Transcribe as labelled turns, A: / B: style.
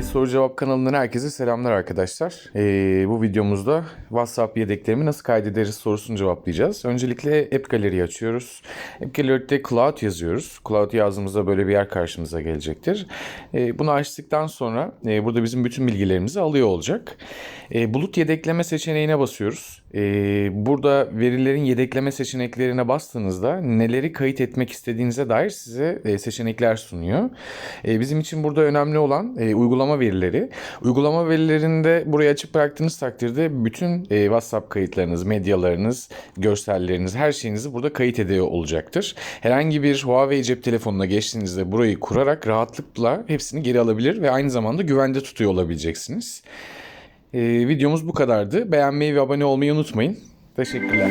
A: Huawei Soru Cevap kanalından herkese selamlar arkadaşlar. Ee, bu videomuzda WhatsApp yedeklerimi nasıl kaydederiz sorusunu cevaplayacağız. Öncelikle App Gallery açıyoruz. App Gallery'de Cloud yazıyoruz. Cloud yazdığımızda böyle bir yer karşımıza gelecektir. Ee, bunu açtıktan sonra e, burada bizim bütün bilgilerimizi alıyor olacak. E, bulut yedekleme seçeneğine basıyoruz. Ee, burada verilerin yedekleme seçeneklerine bastığınızda neleri kayıt etmek istediğinize dair size e, seçenekler sunuyor. E, bizim için burada önemli olan e, uygulama verileri. Uygulama verilerinde burayı açık bıraktığınız takdirde bütün e, WhatsApp kayıtlarınız, medyalarınız, görselleriniz, her şeyinizi burada kayıt ediyor olacaktır. Herhangi bir Huawei cep telefonuna geçtiğinizde burayı kurarak rahatlıkla hepsini geri alabilir ve aynı zamanda güvende tutuyor olabileceksiniz. E, videomuz bu kadardı. Beğenmeyi ve abone olmayı unutmayın. Teşekkürler.